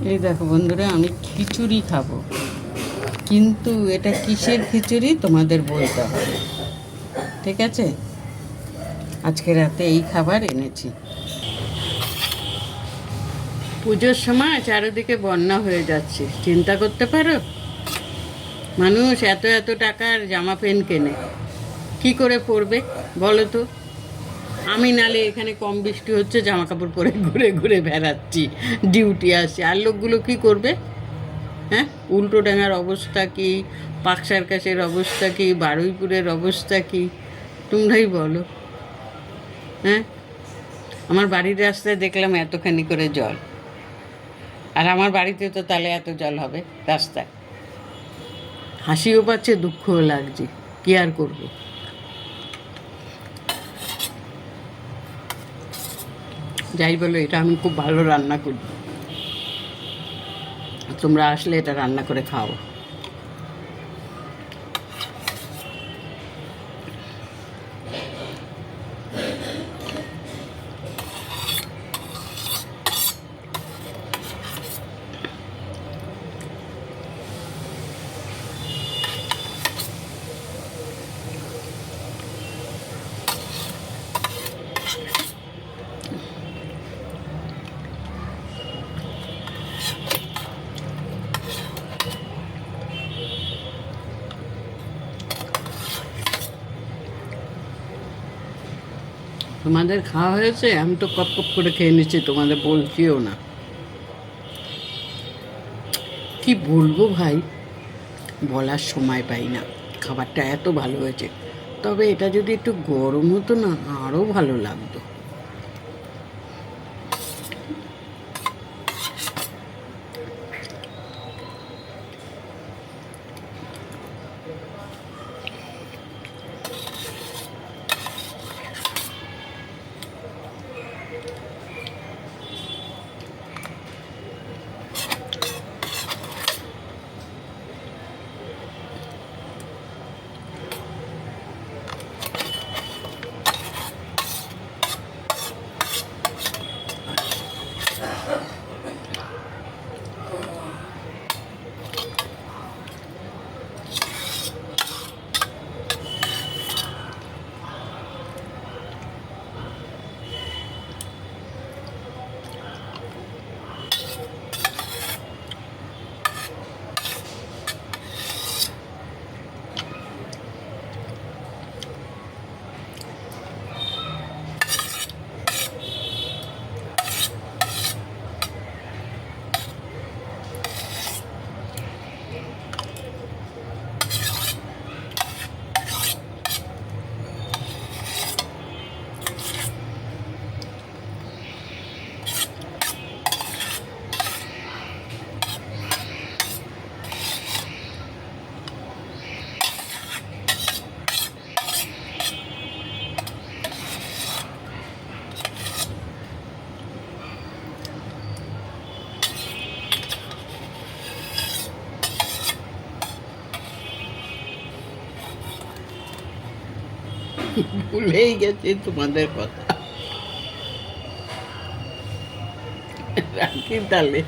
এই দেখো বন্ধুরা, আমি খিচুড়ি খাব। কিন্তু এটা কিসের খিচুড়ি? তোমাদের বলতে হবে। ঠিক আছে? আজকে রাতে এই খাবার এনেছি। পুজোর সময় চারিদিকে বন্যা হয়ে যাচ্ছে। চিন্তা করতে পারো? মানুষ এত এত টাকার জামা প্যান্ট কেনে। কি করে পরবে? বলো তো। আমি নালে এখানে কম বৃষ্টি হচ্ছে জামা কাপড় পরে ঘুরে ঘুরে বেড়াচ্ছি, ডিউটি আসছে। আর লোকগুলো কি করবে? হ্যাঁ? উল্টো ডাঙার অবস্থা কি? পাকসার কাছের অবস্থা কি? বারুইপুরের অবস্থা কি? তোমরাই বলো। হ্যাঁ? আমার বাড়ির রাস্তায় দেখলাম এতখানি করে জল। আর আমার বাড়িতে তো তাহলে এত জল হবে রাস্তায়। হাসিও পাচ্ছে, দুঃখও লাগছে। কি আর করব? যাই বলো এটা আমি খুব ভালো রান্না করি। তোমরা আসলে এটা রান্না করে খাও। তোমাদের খাওয়া হয়েছে? আমি তো কপ কপ করে খেয়ে নিচ্ছি, তোমাদের বলছিও না। কি বলব ভাই? বলার সময় পাই না। খাবারটা এত ভালো হয়েছে। তবে এটা যদি একটু গরম হতো না আরও ভালো লাগতো। ভুলেই গেছি তোমাদের কথা। রাখি তাহলে।